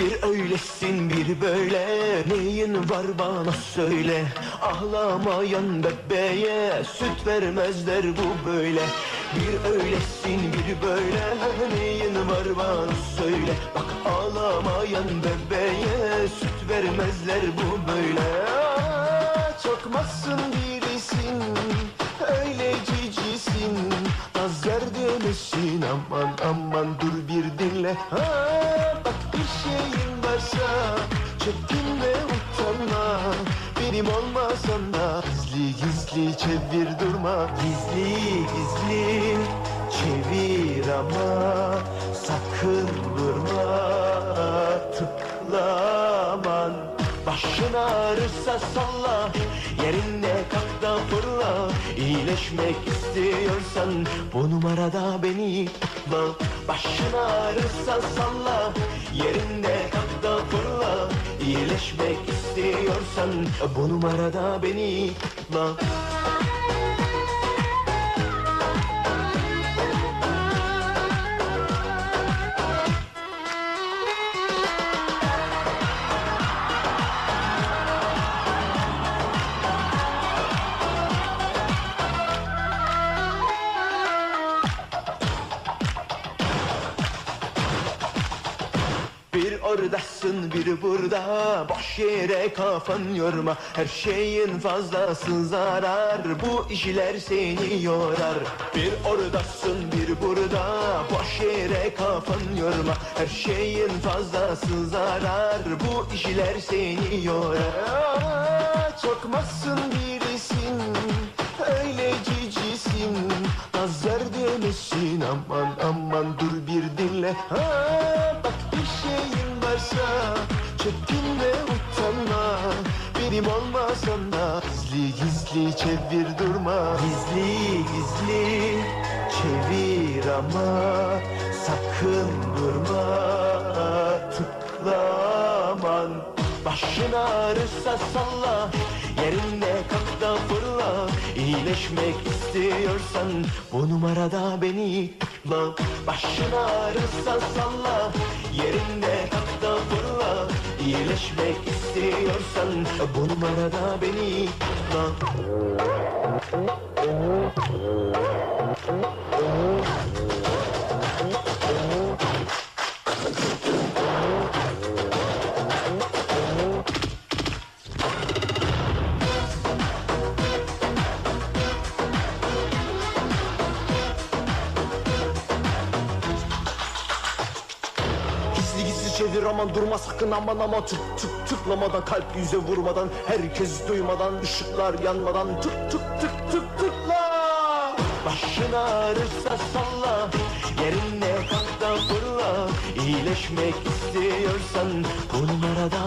Bir öylesin bir böyle. Neyin var bana söyle. Ağlamayan bebeğe Süt vermezler bu böyle. Bir öylesin bir böyle. Neyin var bana söyle. Bak ağlamayan bebeğe Süt vermezler bu böyle bir dinle. Ha, Bak bir şeyin varsa çekinme utanma Benim olmasan da gizli gizli çevir durma. Gizli gizli çevir ama sakın durma tıklaman. Başın ağrırsa salla. Yerinde da fırla İyileşmek istiyorsan Bu numarada beni tutma Başın ağrırsa salla Yerinde kalk da fırla. İyileşmek istiyorsan Bu numarada beni tutma Bir oradasın bir burada. Boş yere kafan yorma Her şeyin fazlası zarar. Bu işler seni yorar. Bir oradasın bir burada. Boş yere kafan yorma Her şeyin fazlası zarar. Bu işler seni yorar. Çok masum birisin Öyle cicisin. Nazar demesin aman aman dur bir dinle. Ha, varsa çekinme utanma Benim olmasan da gizli gizli çevir durma. Gizli gizli çevir ama sakın durma. Tıklaman Başın ağrırsa salla Yerinde kalk da fırla. İyileşmek istiyorsan Bu numarada beni tutma Başın ağrırsa salla Yerinde da fırla. İyileşmek istiyorsan Bu numarada beni tutma Çevir aman durma sakın aman ama tık tık tıklamadan kalp yüze vurmadan herkes duymadan ışıklar yanmadan tık tık tık tık tıkla Başın ağrırsa salla yerinde kalk da fırla. İyileşmek istiyorsan bu numarada